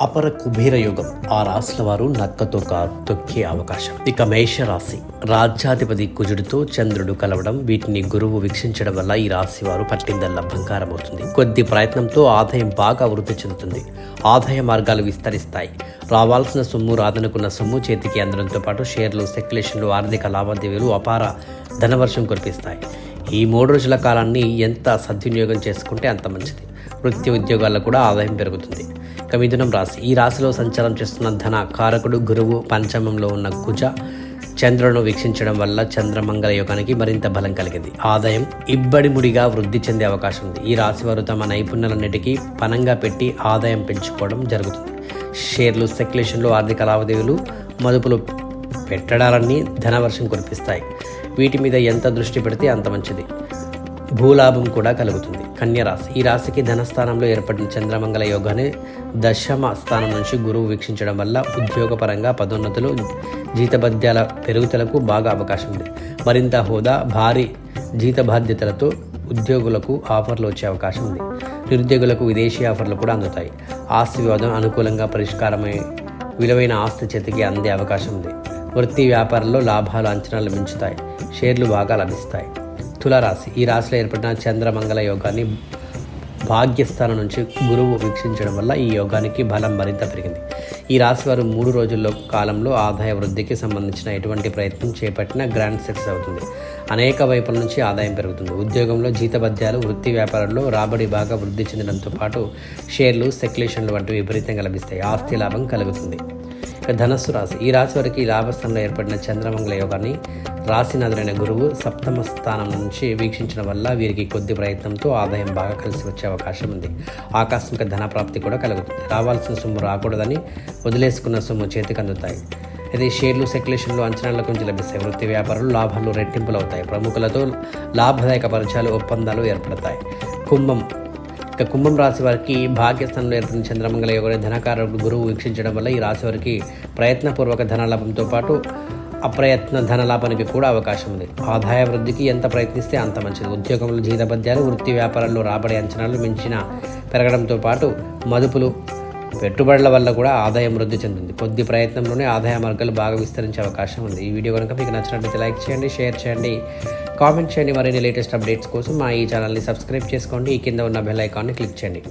అపర కుబేర యుగం. ఆ రాశుల వారు నక్కతో కారు తొక్కే అవకాశం. ఇక మేషరాశి. రాజ్యాధిపతి కుజుడితో చంద్రుడు కలవడం వీటిని గురువు వీక్షించడం వల్ల ఈ రాశి వారు పట్టిందల్లా బంగారం అవుతుంది కొద్ది ప్రయత్నంతో ఆదాయం బాగా వృద్ధి చెందుతుంది. ఆదాయ మార్గాలు విస్తరిస్తాయి. రావాల్సిన సొమ్ము రాదనుకున్న సొమ్ము చేతికి అందడంతో పాటు షేర్లు సెక్యులేషన్లు ఆర్థిక లావాదేవీలు అపార ధనవర్షం కురిపిస్తాయి. ఈ మూడు రోజుల కాలాన్ని ఎంత సద్వినియోగం చేసుకుంటే అంత మంచిది. వృత్తి ఉద్యోగాల్లో కూడా ఆదాయం పెరుగుతుంది. ఇక మిథునం రాశి. ఈ రాశిలో సంచారం చేస్తున్న ధన కారకుడు గురువు పంచమంలో ఉన్న కుజ చంద్రులను వీక్షించడం వల్ల చంద్రమంగళ యోగానికి మరింత బలం కలిగింది. ఆదాయం ఇబ్బడిముడిగా వృద్ధి చెందే అవకాశం ఉంది. ఈ రాశి వారు తమ నైపుణ్యాలన్నిటికీ పనంగా పెట్టి ఆదాయం పెంచుకోవడం జరుగుతుంది. షేర్లు సెక్యులేషన్లు ఆర్థిక లావాదేవీలు మదుపులు పెట్టడాలన్నీ ధనవర్షం కురిపిస్తాయి. వీటి మీద ఎంత దృష్టి పెడితే అంత మంచిది. భూలాభం కూడా కలుగుతుంది. కన్యరాశి ఈ రాశికి ధనస్థానంలో ఏర్పడిన చంద్రమంగళ యోగాన్ని దశమ స్థానం నుంచి గురువు వీక్షించడం వల్ల ఉద్యోగపరంగా పదోన్నతులు జీతబద్యాల పెరుగుదలకు బాగా అవకాశం ఉంది. మరింత హోదా భారీ జీత బాధ్యతలతో ఉద్యోగులకు ఆఫర్లు వచ్చే అవకాశం ఉంది. నిరుద్యోగులకు విదేశీ ఆఫర్లు కూడా అందుతాయి. ఆస్తి వివాదం అనుకూలంగా పరిష్కారమై విలువైన ఆస్తి చేతికి అందే అవకాశం ఉంది. వృత్తి వ్యాపారంలో లాభాలు అంచనాలు మించుతాయి. షేర్లు బాగా లభిస్తాయి. తులారాశి. ఈ రాశిలో ఏర్పడిన చంద్రమంగళ యోగాన్ని భాగ్యస్థానం నుంచి గురువు వీక్షించడం వల్ల ఈ యోగానికి బలం మరింత పెరిగింది. ఈ రాశి వారు మూడు రోజుల్లో కాలంలో ఆదాయ వృద్ధికి సంబంధించిన ఎటువంటి ప్రయత్నం చేపట్టినా గ్రాండ్ సక్సెస్ అవుతుంది. అనేక వైపుల నుంచి ఆదాయం పెరుగుతుంది. ఉద్యోగంలో జీతబద్యాలు వృత్తి వ్యాపారంలో రాబడి బాగా వృద్ధి చెందడంతో పాటు షేర్లు సెక్యులేషన్లు వంటివి విపరీతంగా లభిస్తాయి. ఆస్తి లాభం కలుగుతుంది. ఇక ధనస్సు రాశి. ఈ రాశి వారికి ఈ లాభస్థానంలో ఏర్పడిన చంద్రమంగళ యోగాన్ని రాశినాథుడైన గురువు సప్తమ స్థానం నుంచి వీక్షించడం వల్ల వీరికి కొద్ది ప్రయత్నంతో ఆదాయం బాగా కలిసి వచ్చే అవకాశం ఉంది. ఆకస్మిక ధన ప్రాప్తి కూడా కలుగుతుంది. రావాల్సిన సొమ్ము రాకూడదని వదిలేసుకున్న సొమ్ము చేతికి అందుతాయి. ఇది షేర్లు సెక్యులేషన్లు అంచనాల గురించి లభిస్తాయి. వృత్తి వ్యాపారాలు లాభాలు రెట్టింపులు అవుతాయి ప్రముఖులతో లాభదాయక పరిచయాలు ఒప్పందాలు ఏర్పడతాయి. కుంభం ఇక కుంభం రాశి వారికి భాగ్యస్థానంలో ఏర్పడిన చంద్రమంగళ యోగని ధనకారుడు గురువు వీక్షించడం వల్ల ఈ రాశి వారికి ప్రయత్నపూర్వక ధనలాభంతో పాటు అప్రయత్న ధనలాభానికి కూడా అవకాశం ఉంది. ఆదాయ వృద్ధికి ఎంత ప్రయత్నిస్తే అంత మంచిది. ఉద్యోగంలో జీతభత్యాలు వృత్తి వ్యాపారాల్లో రాబడి అంచనాలు మించిన పెరగడంతో పాటు మదుపులు పెట్టుబడుల వల్ల కూడా ఆదాయం వృద్ధి చెందింది కొద్ది ప్రయత్నంలోనే ఆదాయ మార్గాలు బాగా విస్తరించే అవకాశం ఉంది. ఈ వీడియో కనుక మీకు నచ్చినట్లయితే లైక్ చేయండి షేర్ చేయండి. కామెంట్ చేయండి మరిన్ని లేటెస్ట్ అప్డేట్స్ కోసం మా ఈ ఛానల్ని సబ్స్క్రైబ్ చేసుకోండి. ఈ కింద ఉన్న బెల్ ఐకాన్ని క్లిక్ చేయండి.